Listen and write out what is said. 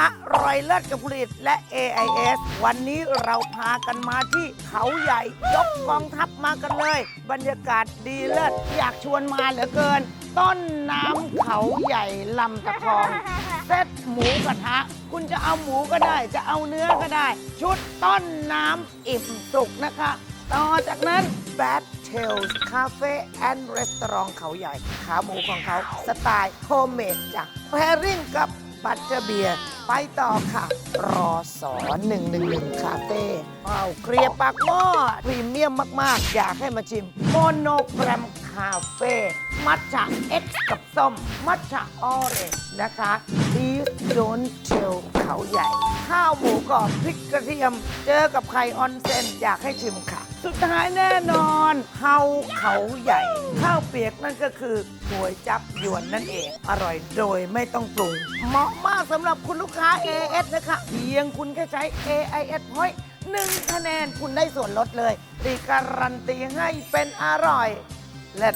อร่อยเลิศกับผลิตและ AIS วันนี้เราพากันมาที่เขาใหญ่ ยกกองทัพมากันเลย บรรยากาศดีเลิศอยากชวนมาเหลือเกิน ต้นน้ำเขาใหญ่ลำตะคอง เซตหมูกระทะ คุณจะเอาหมูก็ได้ จะเอาเนื้อก็ได้ ชุดต้นน้ำอิ่มสุกนะคะ ต่อจากนั้น Bad Tales Cafe and Restaurant เขาใหญ่ ขาหมูของเขาสไตล์โฮมเมดจ้ะแพริ่งกับบัตเตอร์เบียร์ ไปต่อค่ะ รอสอ111 คาเฟ่เอาวเคลียร์ปากหม้อพรีเมียมมาก ๆ อยากให้มาชิม โมโนแกรมคาเฟ่มัทฉะเอ็กซ์กับส้ม มัทฉะออเรนจ์นะคะ Please don't tell เขาใหญ่ ข้าวหมูกรอบพริกกระเทียม เจอกับไข่ออนเซนอยากให้ชิมค่ะ สุดท้ายแน่นอนเฮาเขาใหญ่ ข้าวเปียกนั่นก็คือก๋วยจับยวนนั่นเอง อร่อยโดยไม่ต้องปรุง เหมาะมากสำหรับคุณลูกค้า AS นะคะเพียงคุณแค่ใช้ AIS Point หนึ่งคะแนนคุณได้ส่วนลดเลยตีการันตีให้เป็นอร่อยเลิศ